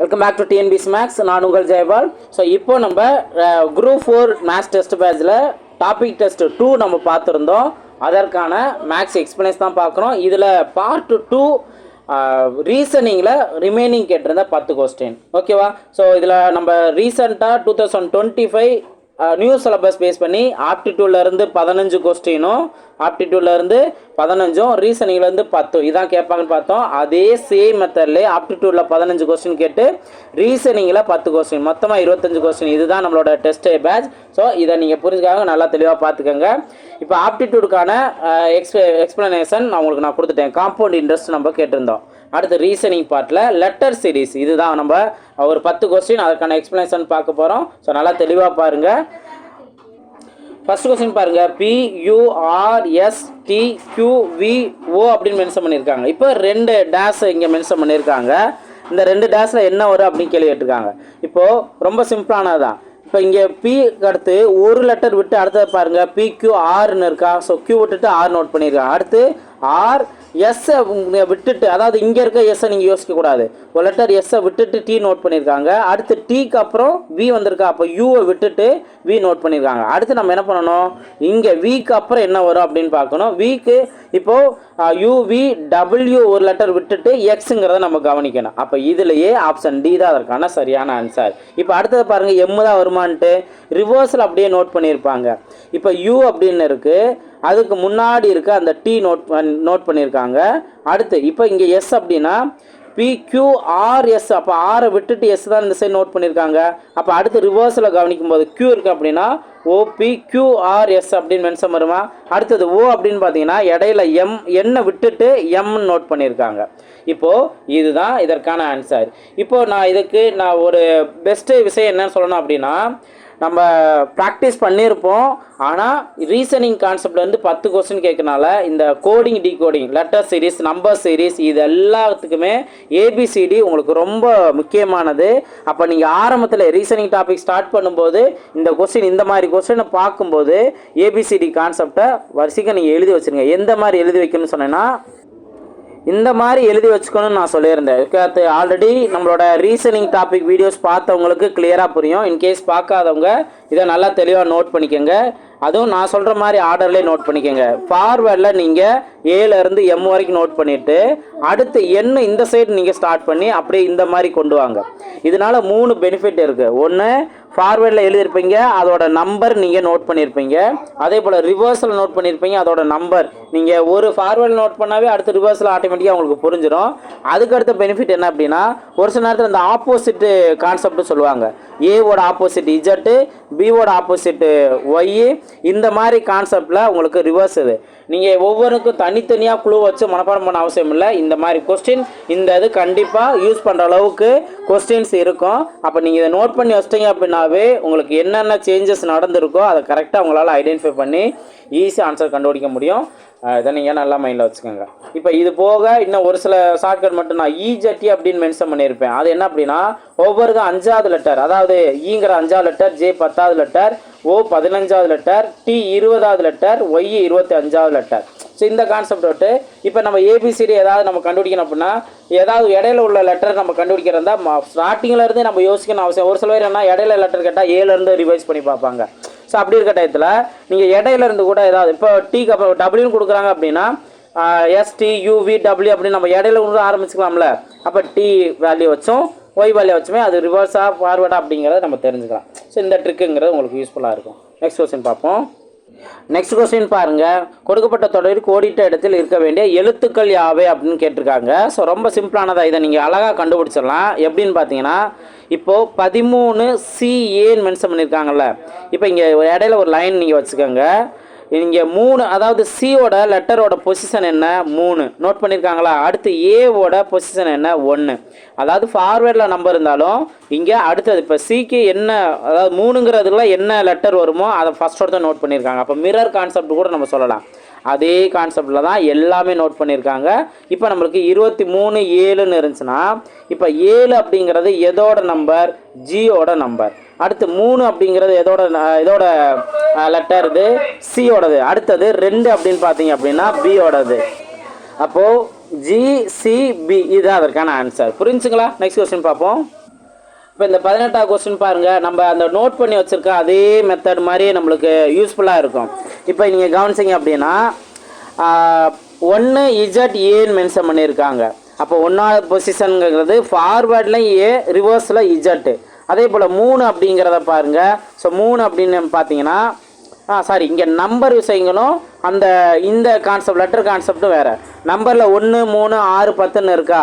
Welcome back to TNPSC maths நான் உங்கள் Jayapal. So இப்போ நம்ம குரூப் ஃபோர் மேக்ஸ் டெஸ்ட் பேட்சில் டாபிக் டெஸ்ட் டூ நம்ம பார்த்துருந்தோம். அதற்கான மேக்ஸ் எக்ஸ்பீரியன்ஸ் தான் பார்க்குறோம். இதில் பார்ட் டூ ரீசனிங்கில் ரிமைனிங் கேட்டிருந்த பத்து கொஸ்டின் ஓகேவா ஸோ இதில் நம்ம ரீசெண்டாக two thousand twenty five new syllabus base பண்ணி ஆப்டிடியூட்லேருந்து பதினஞ்சு கொஸ்டினும் ஆப்டிடியூட்லேருந்து பதினஞ்சும் ரீசனிங்லேருந்து பத்து இதான் கேட்பாங்கன்னு பார்த்தோம். அதே சேம் மெத்தட்லேயே ஆப்டிடியூடில் பதினஞ்சு கொஸ்டின் கேட்டு ரீசனிங்கில் பத்து கொஸ்டின் மொத்தமாக இருபத்தஞ்சு கொஸ்டின் இதுதான் நம்மளோட டெஸ்ட் பேட்ச் ஸோ இதை நீங்கள் புரிஞ்சுக்காக நல்லா தெளிவாக பார்த்துக்கோங்க. இப்போ ஆப்டிடியூடுக்கான எக்ஸ்ப எக்ஸ்ப்ளனேஷன் நான் உங்களுக்கு நான் கொடுத்துட்டேன். காம்பவுண்ட் இன்ட்ரெஸ்ட் நம்ம கேட்டிருந்தோம். அடுத்து ரீசனிங் பார்ட்டில் லெட்டர் சீரிஸ் இதுதான் நம்ம ஒரு பத்து கொஸ்டின் அதுக்கான எக்ஸ்ப்ளனேஷன் பார்க்க போகிறோம் ஸோ நல்லா தெளிவாக பாருங்கள் ஃபர்ஸ்ட் கொஸ்டின் பாருங்க. P T Q V O அப்படின்னு மென்ஷன் பண்ணியிருக்காங்க இப்போ ரெண்டு டேஸ் இங்கே மென்ஷன் பண்ணியிருக்காங்க இந்த ரெண்டு டேஸில் என்ன வரும் அப்படின்னு கேள்வி கேட்டிருக்காங்க. இப்போது ரொம்ப சிம்பிளானது தான் இப்போ இங்கே பி அடுத்து ஒரு லெட்டர் விட்டு அடுத்தது பாருங்கள் பி கியூ இருக்கா. ஸோ கியூ விட்டுட்டு ஆர் நோட் பண்ணியிருக்காங்க அடுத்து ஆர் எஸ்ஸை விட்டுட்டு அதாவது இங்கே இருக்க எஸ்ஸை நீங்கள் யோசிக்கக்கூடாது ஒரு லெட்டர் எஸ்ஸை விட்டுட்டு டி நோட் பண்ணியிருக்காங்க அடுத்து டீக்கு அப்புறம் வி வந்திருக்கா. அப்போ யூவை விட்டுட்டு வி நோட் பண்ணியிருக்காங்க அடுத்து நம்ம என்ன பண்ணணும்? இங்கே விக்கு அப்புறம் என்ன வரும் அப்படின்னு பார்க்கணும். விக்கு இப்போது யூவி டபிள்யூ ஒரு லெட்டர் விட்டுட்டு எக்ஸுங்கிறத நம்ம கவனிக்கணும். அப்போ இதுலேயே ஆப்ஷன் டி தான் அதற்கான சரியான ஆன்சர் இப்போ அடுத்தது பாருங்கள் எம்மு தான் வருமான்ட்டு. ரிவர்ஸில் அப்படியே நோட் பண்ணியிருப்பாங்க. இப்போ யூ அப்படின்னு இருக்குது அதுக்கு முன்னாடி இருக்க அந்த டி நோட் நோட் பண்ணியிருக்காங்க. அடுத்து இப்போ இங்கே எஸ் அப்படின்னா பிக்யூஆர்எஸ் அப்போ ஆரை விட்டுட்டு எஸ் தான் இந்த சைடு நோட் பண்ணியிருக்காங்க. அப்போ அடுத்து ரிவர்ஸில் கவனிக்கும் போது கியூ இருக்குது அப்படின்னா ஓபி கியூஆர்எஸ் அப்படின்னு மென்ஷன் வருமா? அடுத்தது ஓ அப்படின்னு பார்த்தீங்கன்னா இடையில எம் என்னை விட்டுட்டு எம்னு நோட் பண்ணியிருக்காங்க. இப்போது இதுதான் இதற்கான ஆன்சர் இப்போது நான் இதுக்கு நான் ஒரு பெஸ்ட்டு விஷயம் என்னன்னு சொல்லணும் அப்படின்னா நம்ம ப்ராக்டிஸ் பண்ணியிருப்போம் ஆனால் ரீசனிங் கான்செப்ட் வந்து பத்து கொஸ்டின் கேட்கனால இந்த coding decoding letter series number series இது எல்லாத்துக்குமே ஏபிசிடி உங்களுக்கு ரொம்ப முக்கியமானது. அப்போ நீங்கள் ஆரம்பத்தில் ரீசனிங் டாபிக் ஸ்டார்ட் பண்ணும்போது இந்த கொஸ்டின் இந்த மாதிரி கொஸ்டினை பார்க்கும்போது ஏபிசிடி கான்செப்டை வரிசைக்கு நீங்கள் எழுதி வச்சுருங்க. எந்த மாதிரி எழுதி வைக்கணும்னு சொன்னேன்னா இந்த மாதிரி எழுதி வச்சுக்கணும்னு நான் சொல்லியிருந்தேன். ஆல்ரெடி நம்மளோட ரீசனிங் டாபிக் வீடியோஸ் பார்த்தவங்களுக்கு கிளியராக புரியும். இன்கேஸ் பார்க்காதவங்க இதை நல்லா தெளிவாக நோட் பண்ணிக்கோங்க. அதுவும் நான் சொல்கிற மாதிரி ஆர்டர்லேயே நோட் பண்ணிக்கோங்க. ஃபார்வேர்டில் நீங்கள் ஏலேருந்து எம் வரைக்கும் நோட் பண்ணிவிட்டு அடுத்து என்ன இந்த சைடு நீங்கள் ஸ்டார்ட் பண்ணி அப்படியே இந்த மாதிரி கொண்டு வாங்க. இதனால் மூணு பெனிஃபிட் இருக்குது ஒன்று ஃபார்வேர்டில் எழுதியிருப்பீங்க அதோட நம்பர் நீங்கள் நோட் பண்ணியிருப்பீங்க. அதே போல் ரிவர்ஸில் நோட் பண்ணியிருப்பீங்க அதோட நம்பர் நீங்கள் ஒரு ஃபார்வேர்டில் நோட் பண்ணாவே அடுத்து ரிவர்ஸில் ஆட்டோமேட்டிக்காக உங்களுக்கு புரிஞ்சிடும் அதுக்கு அடுத்த பெனிஃபிட் என்ன அப்படின்னா ஒரு சில நேரத்தில் இந்த ஆப்போசிட்டு கான்செப்ட் சொல்லுவாங்க. ஏவோட ஆப்போசிட் இஜட்டு பிவோட ஆப்போசிட்டு ஒய் இந்த மாதிரி கான்செப்டில் உங்களுக்கு ரிவர்ஸ் இது. நீங்கள் ஒவ்வொருக்கும் தனித்தனியாக குழு வச்சு மனப்பாடம் பண்ண அவசியம் இல்லை. இந்த மாதிரி கொஸ்டின் இந்த இது கண்டிப்பாக யூஸ் பண்ணுற அளவுக்கு கொஸ்டின்ஸ் இருக்கும். அப்போ நீங்கள் இதை நோட் பண்ணி வச்சிட்டீங்க அப்படின்னாவே உங்களுக்கு என்னென்ன சேஞ்சஸ் நடந்திருக்கோ அதை கரெக்டாக உங்களால் ஐடென்டிஃபை பண்ணி ஈஸியாக ஆன்சர் கண்டுபிடிக்க முடியும். இதை நீங்கள் நல்லா மைண்டில் வச்சுக்கோங்க. இப்போ இது போக இன்னும் ஒரு சில ஷார்ட்கட் மட்டும் நான் இஜட்டி அப்படின்னு மென்ஷன் பண்ணியிருப்பேன். அது என்ன அப்படின்னா ஒவ்வொருக்கும் அஞ்சாவது லெட்டர் அதாவது e ஈங்கிற அஞ்சாவது லெட்டர் ஜே பத்தாவது லெட்டர் ஓ பதினஞ்சாவது லெட்டர் டி இருபதாவது லெட்டர் ஒய் இருபத்தி அஞ்சாவது லெட்டர் ஸோ இந்த கான்செப்ட் விட்டு இப்போ நம்ம ஏபிசிடி ஏதாவது நம்ம கண்டுபிடிக்கணும் அப்படின்னா ஏதாவது இடையில உள்ள லெட்டர் நம்ம கண்டுபிடிக்கிறதா ஸ்டார்டிங்கில் இருந்தே நம்ம யோசிக்கணும் அவசியம். ஒரு சில பேர் என்ன இடையில லெட்டர் கேட்டால் ஏழுலேருந்து ரிவைஸ் பண்ணி பார்ப்பாங்க. ஸோ அப்படி இருக்க டயத்தில் நீங்கள் இடையில இருந்து கூட ஏதாவது இப்போ டீக்கு அப்போ டபிள்யூன்னு கொடுக்குறாங்க அப்படின்னா எஸ்டி யூவி டபிள்யூ அப்படின்னு நம்ம இடையில கொண்டு ஆரம்பிச்சுக்கலாம்ல. அப்போ டி வேல்யூ வச்சோம் ஒய் வேல்யூ வச்சுமே அது ரிவர்ஸாக ஃபார்வேர்டாக அப்படிங்கிறத நம்ம தெரிஞ்சுக்கலாம். ஸோ இந்த ட்ரிக்குங்கிறது உங்களுக்கு யூஸ்ஃபுல்லாக இருக்கும். நெக்ஸ்ட் கொஸ்டின் பார்ப்போம். நெக்ஸ்ட் கொஸ்டின் பாருங்கள் கொடுக்கப்பட்ட தொடரில் கோடிட்ட இடத்தில் இருக்க வேண்டிய எழுத்துக்கள் யாவை அப்படின்னு கேட்டிருக்காங்க. ஸோ ரொம்ப சிம்பிளானதாக இதை நீங்கள் அழகாக கண்டுபிடிச்சிடலாம். எப்படின்னு பார்த்தீங்கன்னா இப்போது பதிமூணு சிஏன்னு மென்ஷன் பண்ணியிருக்காங்கல்ல. இப்போ இங்கே இடையில ஒரு லைன் நீங்கள் வச்சுக்கோங்க. இங்கே மூணு அதாவது சியோட லெட்டரோட பொசிஷன் என்ன? மூணு. நோட் பண்ணியிருக்காங்களா அடுத்து ஏவோட பொசிஷன் என்ன? ஒன்று அதாவது ஃபார்வேர்டில் நம்பர் இருந்தாலும் இங்கே அடுத்தது இப்போ சிக்கு என்ன அதாவது மூணுங்கிறதுல என்ன லெட்டர் வருமோ அதை ஃபஸ்ட்டோட தான் நோட் பண்ணியிருக்காங்க அப்போ மிரர் கான்செப்ட் கூட நம்ம சொல்லலாம். அதே கான்செப்டில் தான் எல்லாமே நோட் பண்ணியிருக்காங்க இப்போ நம்மளுக்கு இருபத்தி மூணு ஏழுன்னு இருந்துச்சுன்னா இப்போ ஏழு அப்படிங்கிறது எதோட நம்பர் ஜியோட நம்பர் அடுத்து மூணு அப்படிங்கிறது எதோட இதோட லெட்டர் இது. சியோடது அடுத்தது ரெண்டு அப்படின்னு பார்த்தீங்க அப்படின்னா பியோடது அப்போது ஜிசிபி இதுதான் அதற்கான ஆன்சர் புரிஞ்சுங்களா? நெக்ஸ்ட் கொஸ்டின் பார்ப்போம். இப்போ இந்த பதினெட்டாவது கொஸ்டின் பாருங்கள் நம்ம அந்த நோட் பண்ணி வச்சுருக்க அதே மெத்தட் மாதிரி நம்மளுக்கு யூஸ்ஃபுல்லாக இருக்கும். இப்போ நீங்கள் கவனிச்சிங்க அப்படின்னா ஒன்று இஜட் ஏன்னு மென்ஷன் பண்ணியிருக்காங்க. அப்போ ஒன்றாவது பொசிஷனுங்கிறது ஃபார்வேர்டில் ஏ ரிவர்ஸில் இஜட்டு அதே போல் மூணு அப்படிங்கிறத பாருங்க. ஸோ மூணு அப்படின்னு பார்த்தீங்கன்னா ஆ சாரி இங்கே நம்பர் விஷயங்களும் அந்த இந்த கான்செப்ட் லெட்டர் கான்செப்ட்டும் வேறு. நம்பரில் ஒன்று மூணு ஆறு பத்துன்னு இருக்கா?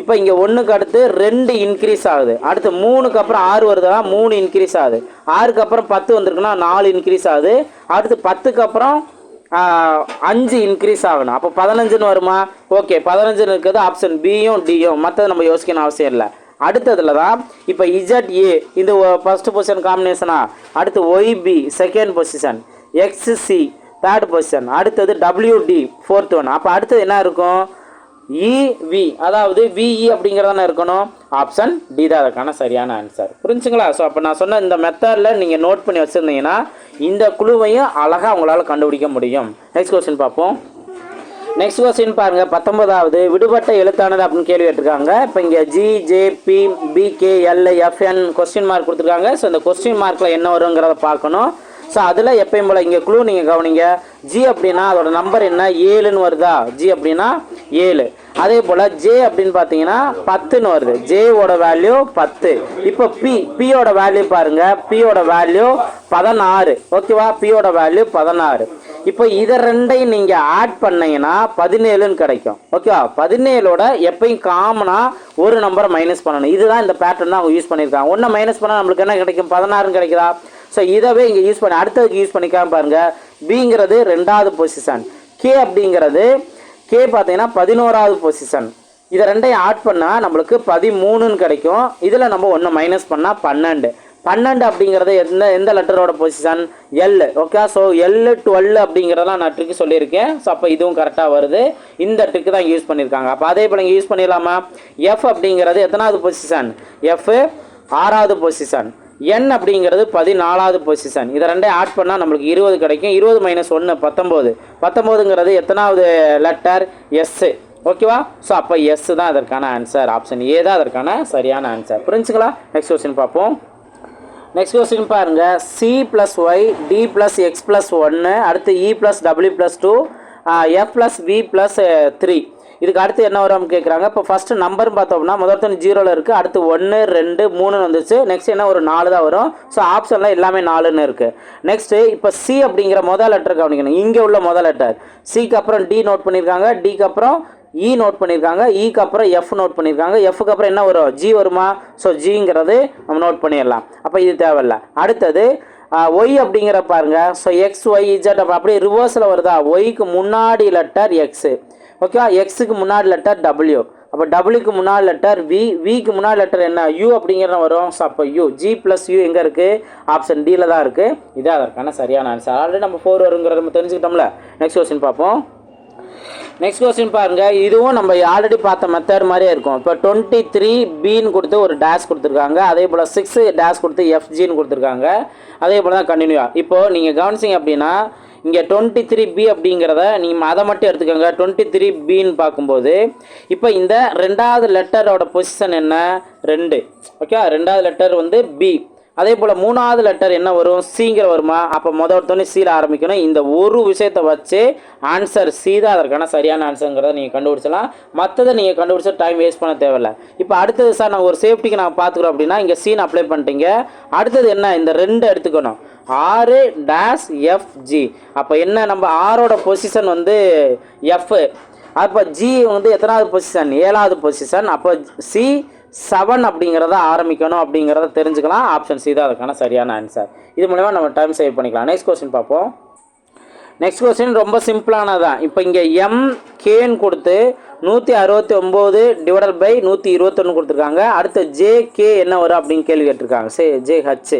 இப்போ இங்கே ஒன்றுக்கு அடுத்து ரெண்டு இன்க்ரீஸ் ஆகுது. அடுத்து மூணுக்கு அப்புறம் ஆறு வருதுன்னா மூணு இன்க்ரீஸ் ஆகுது. ஆறுக்கு அப்புறம் பத்து வந்திருக்குன்னா நாலு இன்க்ரீஸ் ஆகுது. அடுத்து பத்துக்கு அப்புறம் அஞ்சு இன்க்ரீஸ் ஆகணும். அப்போ பதினஞ்சுன்னு வருமா? ஓகே பதினஞ்சுன்னு இருக்கிறது ஆப்ஷன் பியும் டியும் மற்றது நம்ம யோசிக்கணும் அவசியம் இல்லை. அடுத்ததுல தான் இப்போ இஜட் ஏ இந்த ஃபர்ஸ்ட் பொசிஷன் காம்பினேஷனா அடுத்து YB second position XC third position அடுத்தது டபிள்யூடி ஃபோர்த் ஒன் அப்போ அடுத்தது என்ன இருக்கும்? E, இவி அதாவது விஇ e அப்படிங்கிறதான இருக்கணும்? ஆப்ஷன் டி தான் அதுக்கான சரியான ஆன்சர் புரிஞ்சுங்களா? ஸோ அப்போ நான் சொன்ன இந்த மெத்தடில் நீங்கள் நோட் பண்ணி வச்சுருந்தீங்கன்னா இந்த குழுவையும் அழகாக உங்களால் கண்டுபிடிக்க முடியும். நெக்ஸ்ட் கொஸ்டின் பார்ப்போம். நெக்ஸ்ட் கொஸ்டின் பாருங்க பத்தொன்பதாவது. விடுபட்ட எழுத்தானது அப்படின்னு கேள்வி கேட்டிருக்காங்க. இப்போ இங்கே G J P PK L FN question mark கொடுத்துருக்காங்க. ஸோ இந்த கொஸ்டின் மார்க்கில் என்ன வருங்கிறத பார்க்கணும். ஸோ அதில் எப்பயும் போல் இங்கே க்ளூ நீங்கள் கவனிங்க. ஜி அப்படின்னா அதோட நம்பர் என்ன? ஏழுன்னு வருதா? ஜி அப்படின்னா ஏழு. அதே போல் ஜே அப்படின்னு பார்த்தீங்கன்னா பத்துன்னு வருது. ஜேவோட வேல்யூ பத்து. இப்போ பி பியோட வேல்யூ பாருங்கள் பியோட வேல்யூ பதினாறு. ஓகேவா பியோட வேல்யூ பதினாறு. இப்போ இதை ரெண்டையும் நீங்கள் ஆட் பண்ணீங்கன்னா பதினேழுன்னு கிடைக்கும். ஓகேவா பதினேழோட எப்பயும் காமனாக ஒரு நம்பரை மைனஸ் பண்ணணும். இதுதான் இந்த பேட்டர்ன் தான் அவங்க யூஸ் பண்ணியிருக்காங்க. ஒன்றை மைனஸ் பண்ணால் நம்மளுக்கு என்ன கிடைக்கும்? பதினாறுன்னு கிடைக்குதா? ஸோ இதவே இங்கே யூஸ் பண்ணி அடுத்ததுக்கு யூஸ் பண்ணிக்காம பாருங்கள் பிங்கிறது ரெண்டாவது பொசிஷன் கே அப்படிங்கிறது கே பார்த்தீங்கன்னா பதினோராவது பொசிஷன் இதை ரெண்டையும் ஆட் பண்ணால் நம்மளுக்கு பதிமூணுன்னு கிடைக்கும். இதில் நம்ம ஒன்று மைனஸ் பண்ணால் பன்னெண்டு. பன்னெண்டு அப்படிங்கிறது எந்த எந்த லெட்டரோட position L okay so L twelve அப்படிங்கிறதெல்லாம் நான் ட்ரிக்கு சொல்லியிருக்கேன். ஸோ அப்போ இதுவும் கரெக்டாக வருது. இந்த ட்ரிக்கு தான் யூஸ் பண்ணியிருக்காங்க. அப்போ அதே போல் இங்கே யூஸ் பண்ணிடலாமா? எஃப் அப்படிங்கிறது எத்தனாவது பொசிஷன் எஃப் ஆறாவது பொசிஷன் என் அப்படிங்கிறது பதினாலாவது பொசிஷன் இதை ரெண்டே ஆட் பண்ணால் நம்மளுக்கு இருபது கிடைக்கும். இருபது மைனஸ் ஒன்று பத்தொம்போது. பத்தொம்போதுங்கிறது எத்தனாவது லெட்டர் எஸ்ஸு ஓகேவா ஸோ அப்போ எஸ் தான் அதற்கான ஆன்சர் ஆப்ஷன் ஏ தான் அதற்கான சரியான ஆன்சர் புரிஞ்சுங்களா? நெக்ஸ்ட் கொஸ்டின் பார்ப்போம். நெக்ஸ்ட் கொஸ்டின் பாருங்க. C plus Y T plus X plus ஒன்று அடுத்து E plus W plus two F plus V plus three இதுக்கு அடுத்து என்ன வரும் கேட்குறாங்க இப்போ ஃபஸ்ட்டு நம்பர் பார்த்தோம்னா முதல் ஜீரோவில் இருக்குது அடுத்து ஒன்று ரெண்டு மூணுன்னு வந்துச்சு நெக்ஸ்ட் என்ன ஒரு நாலு தான் வரும். ஸோ ஆப்ஷன்லாம் எல்லாமே நாலுன்னு இருக்குது நெக்ஸ்ட்டு இப்போ சி அப்படிங்கிற முதல் லெட்டர் கவனிக்கணும். இங்கே உள்ள முதல் லெட்டர் சிக்கு அப்புறம் டி நோட் பண்ணியிருக்காங்க. டிக்கு அப்புறம் E இ நோட் பண்ணியிருக்காங்க. E இக்கு அப்புறம் எஃப் நோட் பண்ணியிருக்காங்க. எஃப்க்கு அப்புறம் என்ன வரும்? ஜி வருமா? ஸோ ஜிங்கிறது நம்ம நோட் பண்ணிடலாம். அப்போ இது தேவையில்ல. அடுத்தது ஒய் அப்படிங்கிற பாருங்க. ஸோ எக்ஸ் ஒய் இஜட் அப்படியே ரிவர்ஸில் வருதா? ஒய்க்கு முன்னாடி லெட்டர் எக்ஸு ஓகேவா எக்ஸுக்கு முன்னாடி லெட்டர் டபிள்யூ அப்போ டபுள்யூக்கு முன்னாடி லெட்டர் வி விக்கு முன்னாடி லெட்டர் என்ன? யூ அப்படிங்கிற வரும். ஸோ அப்போ யூ ஜி ப்ளஸ் யூ எங்கே இருக்குது ஆப்ஷன் டியில் தான் இருக்குது இது அதற்கான சரியான ஆன்சர் ஆல்ரெடி நம்ம ஃபோர் வருங்கிறத நம்ம தெரிஞ்சுக்கிட்டோம்ல. நெக்ஸ்ட் கொஸ்டின் பார்ப்போம். நெக்ஸ்ட் கொஸ்டின் பாருங்கள் இதுவும் நம்ம ஆல்ரெடி பார்த்த மெத்தட் மாதிரியே இருக்கும். இப்போ டுவெண்ட்டி த்ரீ பின்னு கொடுத்து ஒரு டேஷ் கொடுத்துருக்காங்க. அதே போல் சிக்ஸ் டேஷ் கொடுத்து எஃப்ஜின்னு கொடுத்துருக்காங்க. அதே போல் தான் கண்டினியூ இப்போது நீங்கள் கவனிச்சிங்க அப்படின்னா இங்கே டுவெண்ட்டி த்ரீ பி அப்படிங்கிறத நீங்கள் அதை மட்டும் எடுத்துக்கோங்க. டுவெண்ட்டி த்ரீ பின்னு பார்க்கும்போது இப்போ இந்த ரெண்டாவது லெட்டரோட பொசிஷன் என்ன? ரெண்டு. ஓகே ரெண்டாவது லெட்டர் வந்து பி அதே போல் மூணாவது லெட்டர் என்ன வரும்? சீங்கிற வருமா? அப்போ மொதல் ஒருத்தோடனே சீல ஆரம்பிக்கணும். இந்த ஒரு விஷயத்தை வச்சு ஆன்சர் சி தான் அதற்கான சரியான ஆன்சருங்கிறத நீங்கள் கண்டுபிடிச்சலாம் மற்றதை நீங்கள் கண்டுபிடிச்சா டைம் வேஸ்ட் பண்ண தேவையில்ல. இப்போ அடுத்தது சார் நான் ஒரு சேஃப்டிக்கு நான் பார்த்துக்குறோம் அப்படின்னா இங்கே சீன் அப்ளை பண்ணிட்டீங்க. அடுத்தது என்ன? இந்த ரெண்டு எடுத்துக்கணும். ஆறு டேஷ் எஃப்ஜி அப்போ என்ன? நம்ம ஆரோட பொசிஷன் வந்து எஃப் அப்போ ஜி வந்து எத்தனாவது பொசிஷன் ஏழாவது பொசிஷன் அப்போ சி செவன் அப்படிங்கிறத ஆரம்பிக்கணும் அப்படிங்கிறத தெரிஞ்சுக்கலாம். ஆப்ஷன் சி தான் அதுக்கான சரியான ஆன்சர் இது மூலிமா நம்ம டைம் சேவ் பண்ணிக்கலாம். நெக்ஸ்ட் கொஸ்டின் பார்ப்போம். நெக்ஸ்ட் கொஸ்டின் ரொம்ப சிம்பிளானதான் இப்போ இங்கே எம் கேன்னு கொடுத்து நூற்றி அறுபத்தி ஒம்பது டிவைடட் பை நூற்றி இருபத்தொன்று கொடுத்துருக்காங்க. அடுத்து ஜே கே என்ன வரும் அப்படின்னு கேள்வி கேட்டிருக்காங்க. சே ஜே ஹச்சு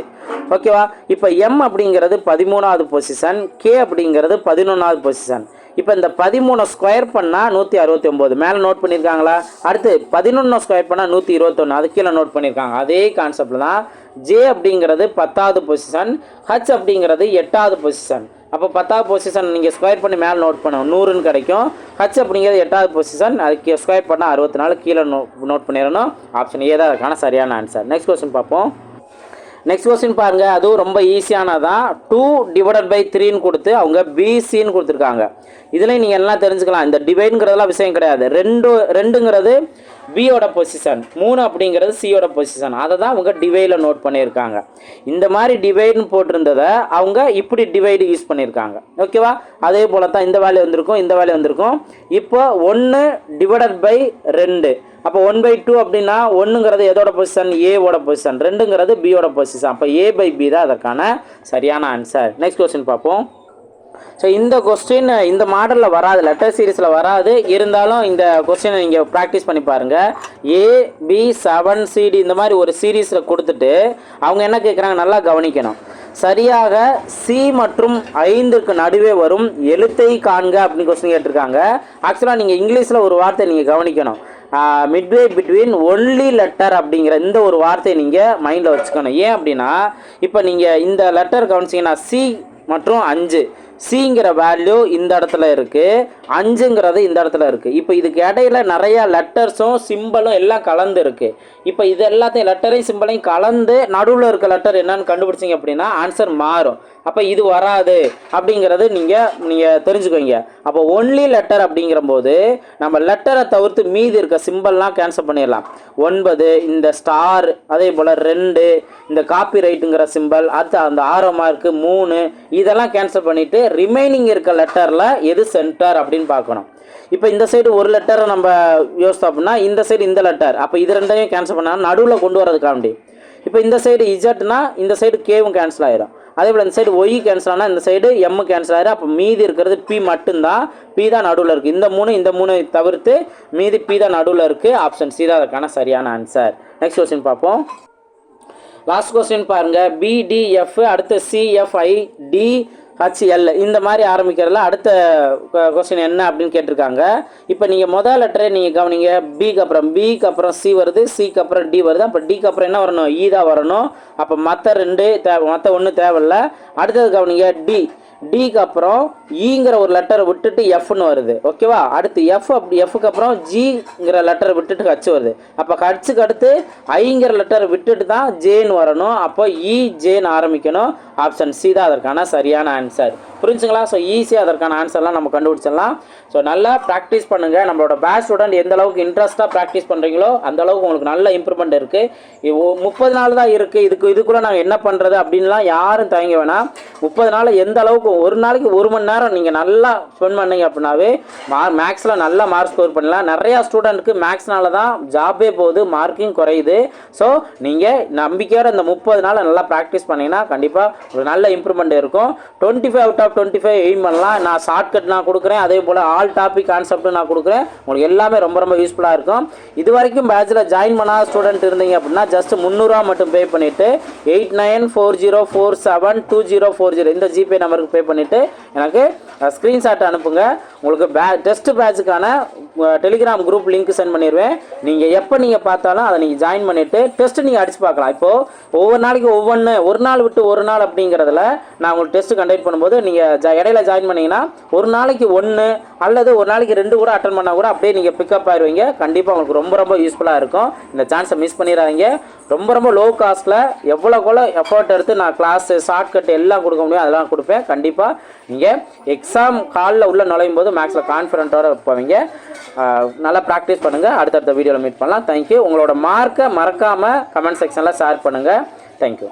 ஓகேவா இப்போ எம் அப்படிங்கிறது பதிமூணாவது பொசிஷன் கே அப்படிங்கிறது பதினொன்றாவது பொசிஷன் இப்போ இந்த பதிமூணு ஸ்கொயர் பண்ணால் நூற்றி அறுபத்தி ஒம்பது மேலே நோட் பண்ணியிருக்காங்களா அடுத்து பதினொன்று ஸ்கொயர் பண்ணால் நூற்றி இருபத்தொன்று அது கீழே நோட் பண்ணியிருக்காங்க அதே கான்செப்டில் தான் ஜே அப்படிங்கிறது பத்தாவது பொசிஷன் ஹச் அப்படிங்கிறது எட்டாவது பொசிஷன் அப்போ பத்தாவது பொசிஷன் நீங்கள் ஸ்கொயர் பண்ணி மேலே நோட் பண்ணணும் நூறுன்னு கிடைக்கும். ஹச் அப்படிங்கிறது எட்டாவது பொசிஷன் அதுக்கு ஸ்கொயர் பண்ணால் அறுபத்தி நாலு கீழே நோ நோட் பண்ணிடணும். ஆப்ஷன் ஏ தான். அதுக்கான சரியான ஆன்சர் நெக்ஸ்ட் கொஸ்டின் பார்ப்போம். நெக்ஸ்ட் கொஸ்டின் பாருங்க. அதுவும் ரொம்ப ஈஸியானதான் டூ டிவைடட் பை த்ரீன்னு கொடுத்து அவங்க பிசின்னு கொடுத்துருக்காங்க. இதுலேயும் நீங்கள் எல்லாம் தெரிஞ்சுக்கலாம். இந்த டிவைடுங்கிறதுலாம் விஷயம் கிடையாது. ரெண்டு ரெண்டுங்கிறது பியோட பொசிஷன் மூணு அப்படிங்கிறது சியோட பொசிஷன் அதை தான் அவங்க டிவைடில் நோட் பண்ணியிருக்காங்க. இந்த மாதிரி டிவைடுன்னு போட்டிருந்ததை அவங்க இப்படி டிவைடு யூஸ் பண்ணியிருக்காங்க. ஓகேவா அதே போல தான் இந்த வேலையை வந்திருக்கும் இந்த வேலையை வந்திருக்கும். இப்போ ஒன்று டிவைடட் பை ரெண்டு. அப்போ ஒன் பை டூ அப்படின்னா ஒன்றுங்கிறது எதோட பொசிஷன் ஏவோட பொசிஷன் ரெண்டுங்கிறது பியோட பொசிஷன் அப்போ ஏ பை பி தான் அதற்கான சரியான ஆன்சர் நெக்ஸ்ட் கொஸ்டின் பார்ப்போம். ஸோ இந்த கொஸ்டின் இந்த மாடலில் வராது லெட்டர் சீரீஸில் வராது. இருந்தாலும் இந்த கொஸ்டினை நீங்கள் ப்ராக்டிஸ் பண்ணி பாருங்கள் ஏ பி செவன் சிடி இந்த மாதிரி ஒரு சீரீஸில் கொடுத்துட்டு அவங்க என்ன கேட்குறாங்க நல்லா கவனிக்கணும். சரியாக சி மற்றும் ஐந்துக்கு நடுவே வரும். எழுத்தை காண்க அப்படின்னு கொஸ்டின் கேட்டிருக்காங்க. ஆக்சுவலாக நீங்கள் இங்கிலீஷில் ஒரு வார்த்தை நீங்கள் கவனிக்கணும். மிட்வே பிட்வீன் ஒன்லி லெட்டர் அப்படிங்கிற இந்த ஒரு வார்த்தையை நீங்கள் மைண்டில் வச்சுக்கணும். ஏன் அப்படின்னா இப்போ நீங்கள் இந்த லெட்டர் கவனிச்சிங்கன்னா சி மற்றும் அஞ்சு சிங்கிற வேல்யூ இந்த இடத்துல இருக்குது அஞ்சுங்கிறது இந்த இடத்துல இருக்குது இப்போ இதுக்கு இடையில நிறைய லெட்டர்ஸும் சிம்பிளும் எல்லாம் கலந்து இருக்குது இப்போ இது எல்லாத்தையும் லெட்டரையும் சிம்பிளையும் கலந்து நடுவில் இருக்க லெட்டர் என்னன்னு கண்டுபிடிச்சிங்க அப்படின்னா ஆன்சர் மாறும். அப்போ இது வராது அப்படிங்கிறது நீங்கள் நீங்கள் தெரிஞ்சுக்கோங்க. அப்போ ஒன்லி லெட்டர் அப்படிங்கிற போது நம்ம லெட்டரை தவிர்த்து மீதி இருக்க சிம்பிள்லாம் கேன்சல் பண்ணிடலாம் ஒன்பது இந்த ஸ்டார் அதே போல் ரெண்டு இந்த காப்பி ரைட்டுங்கிற சிம்பிள் அடுத்து அந்த ஆரோ மார்க்கு மூணு இதெல்லாம் கேன்சல் பண்ணிவிட்டு ரிமைனிங் இருக்க லெட்டரில் எது சென்டர் அப்படின்னு பார்க்கணும். இப்போ இந்த சைடு ஒரு லெட்டரை நம்ம யோசித்தோம் அப்படின்னா இந்த சைடு இந்த லெட்டர் அப்போ இது ரெண்டையும் கேன்சல் பண்ணால் நடுவில் கொண்டு வரதுக்காண்டி இப்போ இந்த சைடு இஜட்னா இந்த சைடு கேவும் கேன்சல் ஆயிரும். அதே போல் இந்த சைடு ஒய் கேன்சல் ஆனால் இந்த சைடு எம் கேன்சல் ஆகிடும் அப்போ மீதி இருக்கிறது பி மட்டும்தான். பி தான் நடுவில் இருக்குது இந்த மூணு இந்த மூணு தவிர்த்து மீதி பி தான் நடுவில் இருக்குது ஆப்ஷன் சி தான் அதற்கான சரியான ஆன்சர் நெக்ஸ்ட் கொஸ்டின் பார்ப்போம். லாஸ்ட் கொஸ்டின் பாருங்கள் பிடிஎஃப் அடுத்து சிஎஃப்ஐ டி ஹச்சிஎல் இந்த மாதிரி ஆரம்பிக்கிறதுல அடுத்த கொஸ்டின் என்ன அப்படின்னு கேட்டிருக்காங்க. இப்போ நீங்கள் முதல் லெட்டரே நீங்கள் கவனிங்க. பிக்கு அப்புறம் பிக்கு அப்புறம் சி வருது சிக்கு அப்புறம் டி வருது. அப்போ டிக்கு அப்புறம் என்ன வரணும்? இ தான் வரணும். அப்போ மற்ற ரெண்டு தேவை மற்ற ஒன்றும் தேவையில்ல. அடுத்தது கவனிங்க டி டிக்கு அப்புறம் ஈங்கிற ஒரு லெட்டரை விட்டுட்டு எஃப்னு வருது. ஓகேவா அடுத்து எஃப் அப்படி எஃப்க்கு அப்புறம் ஜிங்கிற லெட்டரை விட்டுட்டு ஹச் வருது. அப்போ ஹச்சுக்கு அடுத்து ஐங்கிற லெட்டரை விட்டுட்டு தான் ஜேன்னு வரணும். அப்போ e, இ ஜேன்னு ஆரம்பிக்கணும். ஆப்ஷன் சி தான் அதற்கான சரியான ஆன்சர் புரிஞ்சுங்களா? ஸோ ஈஸியாக அதற்கான ஆன்சர்லாம் நம்ம கண்டுபிடிச்சிடலாம். ஸோ நல்லா ப்ராக்டிஸ் பண்ணுங்கள் நம்மளோட பேட்ச் ஸ்டூடெண்ட் எந்த அளவுக்கு இன்ட்ரெஸ்ட்டாக ப்ராக்டிஸ் பண்ணுறீங்களோ அந்த அளவுக்கு உங்களுக்கு நல்ல இம்ப்ரூவ்மெண்ட் இருக்குது முப்பது நாள் தான் இருக்குது இதுக்கு இதுக்குள்ளே நாங்கள் என்ன பண்ணுறது அப்படின்லாம் யாரும் தயங்க வேணாம். முப்பது நாள் எந்த அளவுக்கு ஒரு நாளைக்கு ஒரு மணி நேரம் நீங்கள் நல்லா ஸ்பெண்ட் பண்ணீங்க அப்படின்னாவே மா மேக்ஸில் நல்லா மார்க் ஸ்கோர் பண்ணலாம். நிறையா ஸ்டூடெண்ட்டுக்கு மேக்ஸ்னால தான் ஜாபே போகுது மார்க்கிங் குறையுது. ஸோ நீங்கள் நம்பிக்கையோட இந்த முப்பது நாள் நல்லா ப்ராக்டிஸ் பண்ணிங்கன்னா கண்டிப்பாக ஒரு நல்ல இம்ப்ரூவ்மெண்ட் இருக்கும். Twenty five out of twenty five aim பண்ணலாம். நான் ஷார்ட்கட் நான் கொடுக்குறேன். அதே போல் ஆல் டாபிக் கான்செப்ட்டு நான் கொடுக்குறேன். உங்களுக்கு எல்லாமே ரொம்ப ரொம்ப யூஸ்ஃபுல்லாக இருக்கும். இது வரைக்கும் பேட்சில் ஜாயின் பண்ணாத ஸ்டூடெண்ட் இருந்தீங்க அப்படின்னா ஜஸ்ட் முந்நூறுரூவா மட்டும் பே பண்ணிவிட்டு eight nine four zero four seven two zero four zero இந்த ஜிபே நம்பருக்கு பே பண்ணிவிட்டு எனக்கு ஸ்க்ரீன்ஷாட் அனுப்புங்க. உங்களுக்கு பே டெஸ்ட் பேட்சுக்கான டெலிகிராம் குரூப் லிங்க் சென்ட் பண்ணிடுவேன் நீங்கள் எப்போ நீங்கள் பார்த்தாலும் அதை நீங்கள் ஜாயின் பண்ணிவிட்டு டெஸ்ட் நீங்கள் அடித்து பார்க்கலாம். இப்போது ஒவ்வொரு நாளைக்கு ஒவ்வொன்று ஒரு நாள் விட்டு ஒரு நாள் அப்படிங்கிறதுல நான் உங்களுக்கு டெஸ்ட் கண்டக்ட் பண்ணும்போது நீங்கள் ஜ இடையில ஜாயின் பண்ணிங்கன்னா ஒரு நாளைக்கு ஒன்று அல்லது ஒரு நாளைக்கு ரெண்டு கூட அட்டன் பண்ணால் கூட அப்படியே நீங்கள் பிக்கப் ஆயிடுவீங்க கண்டிப்பாக உங்களுக்கு ரொம்ப ரொம்ப யூஸ்ஃபுல்லாக இருக்கும். இந்த சான்ஸை மிஸ் பண்ணிடாதீங்க. ரொம்ப ரொம்ப லோ காஸ்ட்டில் எவ்வளோக்குள்ள எஃபர்ட் எடுத்து நான் கிளாஸு ஷார்ட்கட் எல்லாம் கொடுக்க முடியும் அதெல்லாம் கொடுப்பேன். கண்டிப்பாக நீங்கள் எக்ஸாம் காலில் உள்ள நுழையும் போது மேக்ஸில் கான்ஃபிடென்ட்டோட போவீங்க. நல்லா ப்ராக்டிஸ் பண்ணுங்கள் அடுத்தடுத்த வீடியோவில் மீட் பண்ணலாம். தேங்க்யூ உங்களோட மார்க்கை மறக்காமல் கமெண்ட் செக்ஷனில் ஷேர் பண்ணுங்கள் தேங்க்யூ